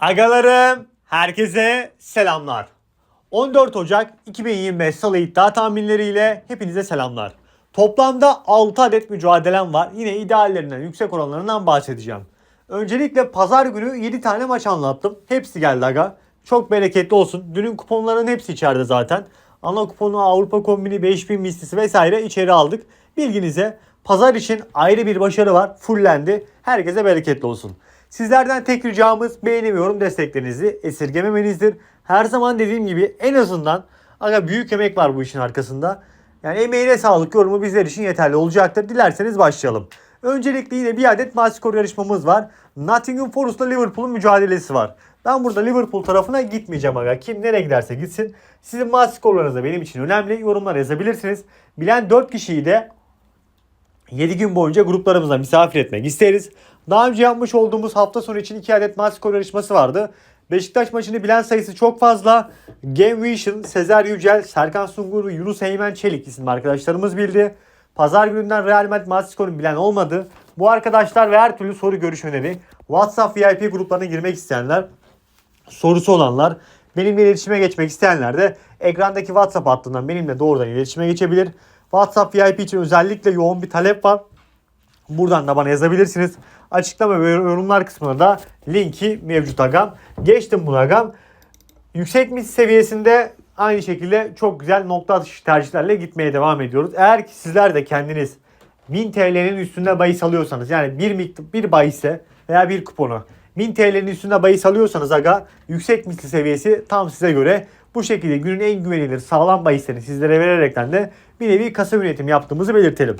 Agalarım, herkese selamlar. 14 Ocak 2025 Salı iddia tahminleriyle hepinize selamlar. Toplamda 6 adet mücadelem var. Yine ideallerinden, yüksek oranlarından bahsedeceğim. Öncelikle pazar günü 7 tane maç anlattım. Hepsi geldi aga. Çok bereketli olsun. Dünün kuponların hepsi içeride zaten. Ana kuponu, Avrupa kombini, 5000 mislisi vesaire içeri aldık. Bilginize pazar için ayrı bir başarı var. Fullendi. Herkese bereketli olsun. Sizlerden tek ricamız beğeni ve yorum desteklerinizi esirgememenizdir. Her zaman dediğim gibi en azından aga büyük emek var bu işin arkasında. Yani emeğine sağlık yorumu bizler için yeterli olacaktır. Dilerseniz başlayalım. Öncelikle yine bir adet maç skor yarışmamız var. Nottingham Forest'la Liverpool'un mücadelesi var. Ben burada Liverpool tarafına gitmeyeceğim aga. Kim nereye giderse gitsin. Sizin maç skorlarınız da benim için önemli. Yorumlar yazabilirsiniz. Bilen 4 kişiyi de 7 gün boyunca gruplarımızda misafir etmek isteriz. Daha önce yapmış olduğumuz hafta sonu için 2 adet maç skor yarışması vardı. Beşiktaş maçını bilen sayısı çok fazla. Game Vision, Sezer Yücel, Serkan Sungur ve Yunus Eymen Çelik isimli arkadaşlarımız bildi. Pazar gününden Real Madrid maç skorunu bilen olmadı. Bu arkadaşlar ve her türlü soru görüş öneri WhatsApp VIP gruplarına girmek isteyenler, sorusu olanlar, benimle iletişime geçmek isteyenler de ekrandaki WhatsApp hattından benimle doğrudan iletişime geçebilir. WhatsApp VIP için özellikle yoğun bir talep var. Buradan da bana yazabilirsiniz. Açıklama ve yorumlar kısmına da linki mevcut agam. Geçtim buna agam. Yüksek mis seviyesinde aynı şekilde çok güzel nokta atışı tercihlerle gitmeye devam ediyoruz. Eğer ki sizler de kendiniz 1000 TL'nin üstünde bahis alıyorsanız yani bir miktar bir bahise veya bir kuponu 1000 TL'nin üstünde bahis alıyorsanız aga yüksek misli seviyesi tam size göre bu şekilde günün en güvenilir sağlam bahislerini sizlere vererekten de bir nevi kasa yönetimi yaptığımızı belirtelim.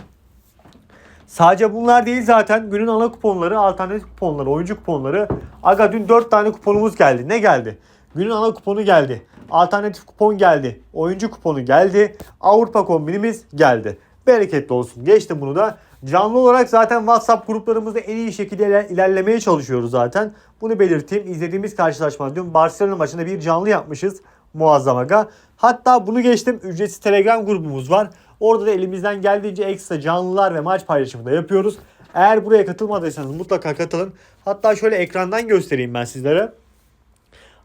Sadece bunlar değil zaten günün ana kuponları, alternatif kuponları, oyuncu kuponları. Aga dün 4 tane kuponumuz geldi. Ne geldi? Günün ana kuponu geldi. Alternatif kupon geldi. Oyuncu kuponu geldi. Avrupa kombinimiz geldi. Bereketli olsun. Geçtim bunu da. Canlı olarak zaten WhatsApp gruplarımızda en iyi şekilde iler- ilerlemeye çalışıyoruz zaten. Bunu belirteyim. İzlediğimiz karşılaşma dün Barcelona maçında bir canlı yapmışız. Muazzam aga. Hatta bunu geçtim. Ücretsiz Telegram grubumuz var. Orada da elimizden geldiğince ekstra canlılar ve maç paylaşımı da yapıyoruz. Eğer buraya katılmadıysanız mutlaka katılın. Hatta şöyle ekrandan göstereyim ben sizlere.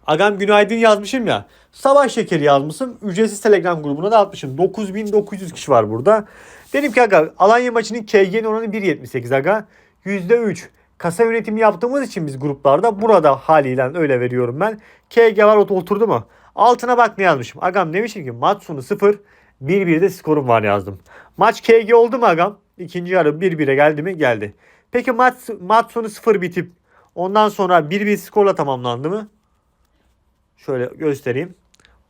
Agam günaydın yazmışım ya. Sabah şekeri yazmışım. Ücretsiz Telegram grubuna da atmışım. 9900 kişi var burada. Dedim ki aga Alanya maçının KG'nin oranı 1.78 aga. %3. Kasa yönetimi yaptığımız için biz gruplarda burada haliyle öyle veriyorum ben. KG var ot- oturdu mu? Altına bak ne yazmışım. Agam demişim ki maç sonu 0. 1-1'de skorum var yazdım. Maç KG oldu mu agam? İkinci yarı 1-1'e geldi mi? Geldi. Peki maç, maç sonu 0 bitip ondan sonra 1-1 skorla tamamlandı mı? Şöyle göstereyim.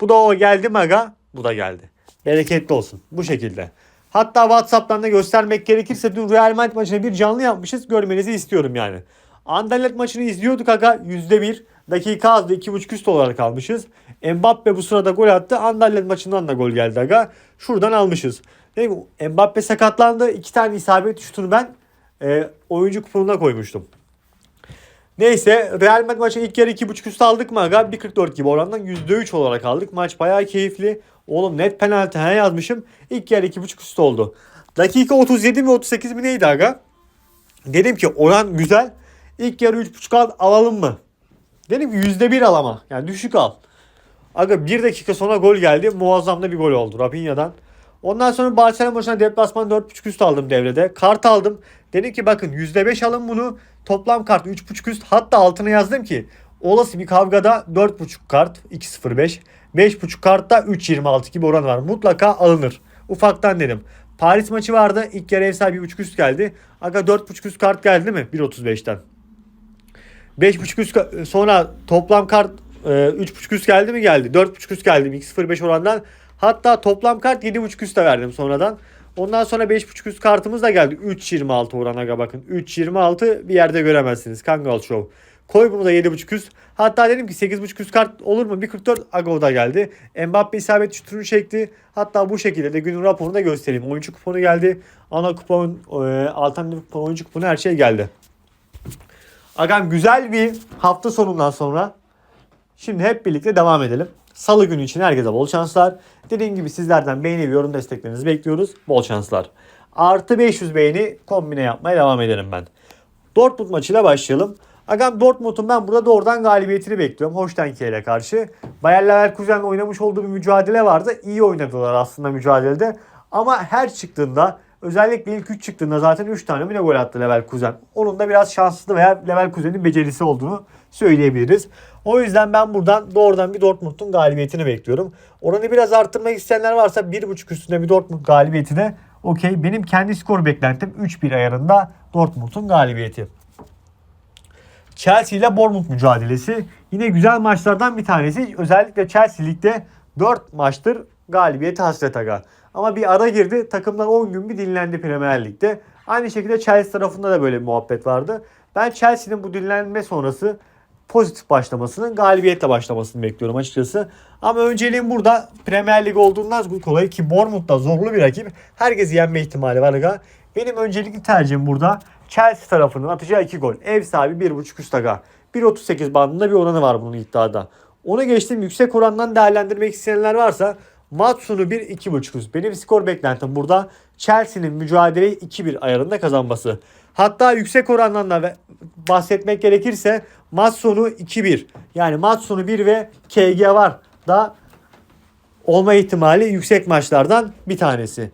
Bu da o geldi mi aga? Bu da geldi. Bereketli olsun. Bu şekilde. Hatta WhatsApp'tan da göstermek gerekirse dün Real Madrid maçına bir canlı yapmışız. Görmenizi istiyorum yani. Anderlecht maçını izliyorduk aga. %1. Dakika azdı. 2.5 üst olarak almışız. Mbappe bu sırada gol attı. Anderlecht maçından da gol geldi aga. Şuradan almışız. Değil mi? Mbappe sakatlandı. İki tane isabet şutunu ben e, oyuncu kuponuna koymuştum. Neyse Real Madrid maçı ilk yarı 2.5 üst aldık mı aga? 1.44 gibi orandan %3 olarak aldık. Maç bayağı keyifli. Oğlum net penaltı he yazmışım. İlk yarı 2.5 üst oldu. Dakika 37 mi 38 mi neydi aga? Dedim ki oran güzel. İlk yarı 3.5 al, alalım mı? Dedim ki %1 al ama. Yani düşük al. Aga 1 dakika sonra gol geldi. Muazzam da bir gol oldu Rafinha'dan. Ondan sonra Barcelona maçına deplasman 4.5 üst aldım devrede. Kart aldım. Dedim ki bakın %5 alın bunu. Toplam kart 3.5 üst. Hatta altına yazdım ki olası bir kavgada 4.5 kart 2.05. 5.5 kartta 3.26 gibi oran var. Mutlaka alınır. Ufaktan dedim. Paris maçı vardı. İlk yarı ev sahibi 1.5 üst geldi. Aga 4.5 üst kart geldi mi? 1.35'ten. 5.5 üst sonra toplam kart e, 3.5 üst geldi mi geldi. 4.5 üst geldi 2.05 orandan. Hatta toplam kart 7.5 üste verdim sonradan. Ondan sonra 5.5 üst kartımız da geldi. 3.26 oran aga bakın. 3.26 bir yerde göremezsiniz. Kangal Show. Koy bunu da 7.5 üst. Hatta dedim ki 8.5 üst kart olur mu? 1.44 aga o da geldi. Mbappe isabet şutunu çekti. Hatta bu şekilde de günün raporunu da göstereyim. Oyuncu kuponu geldi. Ana kupon, e, alternatif kupon, oyuncu kuponu her şey geldi. Agam güzel bir hafta sonundan sonra şimdi hep birlikte devam edelim. Salı günü için herkese bol şanslar. Dediğim gibi sizlerden beğeni ve yorum desteklerinizi bekliyoruz. Bol şanslar. Artı 500 beğeni kombine yapmaya devam edelim ben. Dortmund maçıyla başlayalım. Agam Dortmund'un ben burada doğrudan galibiyetini bekliyorum. Holsteinke ile karşı. Bayer Leverkusen'le oynamış olduğu bir mücadele vardı. İyi oynadılar aslında mücadelede. Ama her çıktığında özellikle ilk 3 çıktığında zaten 3 tane mi gol attı Leverkusen. Onun da biraz şanslı veya Leverkusen'in becerisi olduğunu söyleyebiliriz. O yüzden ben buradan doğrudan bir Dortmund'un galibiyetini bekliyorum. Oranı biraz arttırmak isteyenler varsa 1.5 üstünde bir Dortmund galibiyeti de okey. Benim kendi skor beklentim 3-1 ayarında Dortmund'un galibiyeti. Chelsea ile Bournemouth mücadelesi. Yine güzel maçlardan bir tanesi. Özellikle Chelsea ligde 4 maçtır galibiyeti hasret aga. Ama bir ara girdi. Takımlar 10 gün bir dinlendi Premier Lig'de. Aynı şekilde Chelsea tarafında da böyle bir muhabbet vardı. Ben Chelsea'nin bu dinlenme sonrası pozitif başlamasının galibiyetle başlamasını bekliyorum açıkçası. Ama önceliğim burada Premier Lig olduğundan dolayı ki Bournemouth da zorlu bir rakip. Herkesi yenme ihtimali var aga. Benim öncelikli tercihim burada Chelsea tarafının atacağı 2 gol. Ev sahibi 1.5 üst aga. 1.38 bandında bir oranı var bunun iddiada. Onu geçtim yüksek orandan değerlendirmek isteyenler varsa maç sonu 1 2.5 üst. Benim skor beklentim burada Chelsea'nin mücadeleyi 2-1 ayarında kazanması. Hatta yüksek orandan da bahsetmek gerekirse maç sonu 2-1. Yani maç sonu 1 ve KG var da olma ihtimali yüksek maçlardan bir tanesi.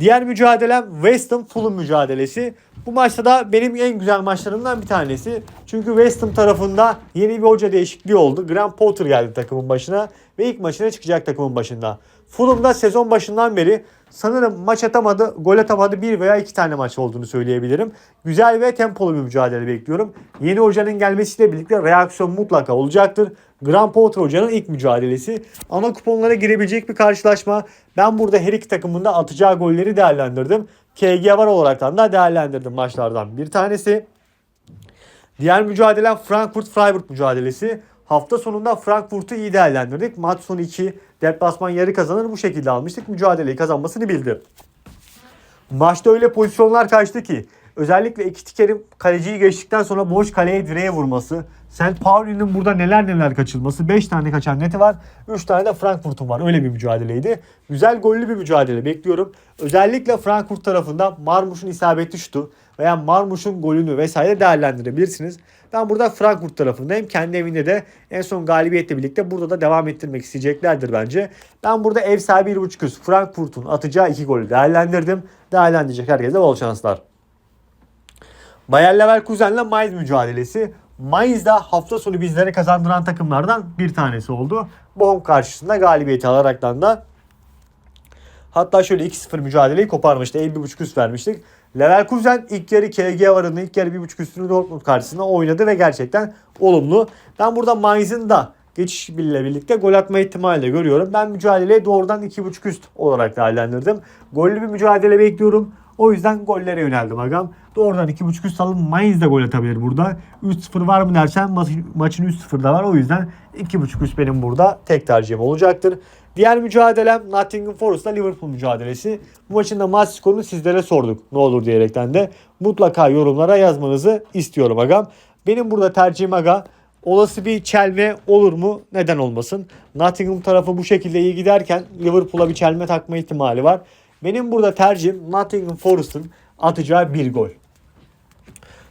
Diğer mücadelem West Ham Fulham mücadelesi. Bu maçta da benim en güzel maçlarımdan bir tanesi. Çünkü West Ham tarafında yeni bir hoca değişikliği oldu. Graham Potter geldi takımın başına ve ilk maçına çıkacak takımın başında. Fulham'da sezon başından beri sanırım maç atamadı, gol atamadı bir veya iki tane maç olduğunu söyleyebilirim. Güzel ve tempolu bir mücadele bekliyorum. Yeni hocanın gelmesiyle birlikte reaksiyon mutlaka olacaktır. Graham Potter hocanın ilk mücadelesi. Ana kuponlara girebilecek bir karşılaşma. Ben burada her iki takımın da atacağı golleri değerlendirdim. KG var olaraktan da değerlendirdim maçlardan bir tanesi. Diğer mücadelem Frankfurt-Freiburg mücadelesi. Hafta sonunda Frankfurt'u iyi değerlendirdik. Maç sonu 2 deplasman yarı kazanır bu şekilde almıştık. Mücadeleyi kazanmasını bildi. Maçta öyle pozisyonlar kaçtı ki özellikle iki tikerin kaleciyi geçtikten sonra boş kaleye direğe vurması. St. Pauli'nin burada neler neler kaçılması. 5 tane kaçan neti var. 3 tane de Frankfurt'un var. Öyle bir mücadeleydi. Güzel gollü bir mücadele bekliyorum. Özellikle Frankfurt tarafında Marmuş'un isabetli şutu veya Marmuş'un golünü vesaire değerlendirebilirsiniz. Ben burada Frankfurt tarafındayım. Kendi evinde de en son galibiyetle birlikte burada da devam ettirmek isteyeceklerdir bence. Ben burada ev sahibi 1.5 üst Frankfurt'un atacağı 2 golü değerlendirdim. Değerlendirecek herkese bol şanslar. Bayer Leverkusen'le Mainz mücadelesi. Mainz da hafta sonu bizlere kazandıran takımlardan bir tanesi oldu. Bochum karşısında galibiyeti alaraktan da Hatta şöyle 2-0 mücadeleyi koparmıştı. 51.5 üst vermiştik. Leverkusen ilk yarı KG varını ilk yarı 1.5 üstünü Dortmund karşısında oynadı ve gerçekten olumlu. Ben burada Mainz'in da geçiş ile birlikte gol atma ihtimali görüyorum. Ben mücadeleyi doğrudan 2.5 üst olarak değerlendirdim. Gollü bir mücadele bekliyorum. O yüzden gollere yöneldim agam. Doğrudan 2.5 üst alın. Mainz de gol atabilir burada. 3-0 var mı dersen ma- maçın 3-0 da var. O yüzden 2.5 üst benim burada tek tercihim olacaktır. Diğer mücadelem Nottingham Forest'la Liverpool mücadelesi. Bu maçın da maç skorunu sizlere sorduk. Ne olur diyerekten de mutlaka yorumlara yazmanızı istiyorum agam. Benim burada tercihim aga olası bir çelme olur mu? Neden olmasın? Nottingham tarafı bu şekilde iyi giderken Liverpool'a bir çelme takma ihtimali var. Benim burada tercihim Nottingham Forest'ın atacağı bir gol.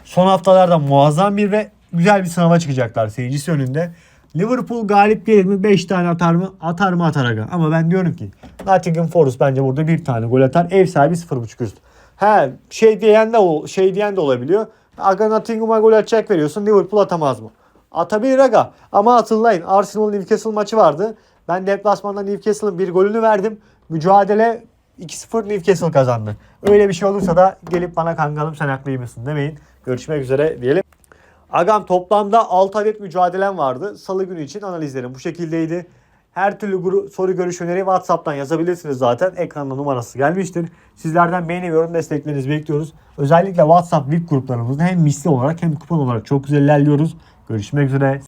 Son haftalarda muazzam bir ve güzel bir sınava çıkacaklar seyircisi önünde. Liverpool galip gelir mi? 5 tane atar mı? Atar mı atar aga. Ama ben diyorum ki Nottingham Forest bence burada bir tane gol atar. Ev sahibi 0.5 üst. He şey diyen de şey diyen de olabiliyor. Aga Nottingham'a gol atacak veriyorsun. Liverpool atamaz mı? Atabilir aga. Ama hatırlayın Arsenal Newcastle maçı vardı. Ben deplasmanda Newcastle'ın bir golünü verdim. Mücadele 2-0 Newcastle kazandı. Öyle bir şey olursa da gelip bana kangalım sen haklıymışsın demeyin. Görüşmek üzere diyelim. Agam toplamda 6 adet mücadelem vardı. Salı günü için analizlerim bu şekildeydi. Her türlü soru görüş öneri WhatsApp'tan yazabilirsiniz zaten. Ekranda numarası gelmiştir. Sizlerden beğeni ve yorum desteklerinizi bekliyoruz. Özellikle WhatsApp VIP gruplarımızda hem misli olarak hem kupon olarak çok güzel ilerliyoruz. Görüşmek üzere.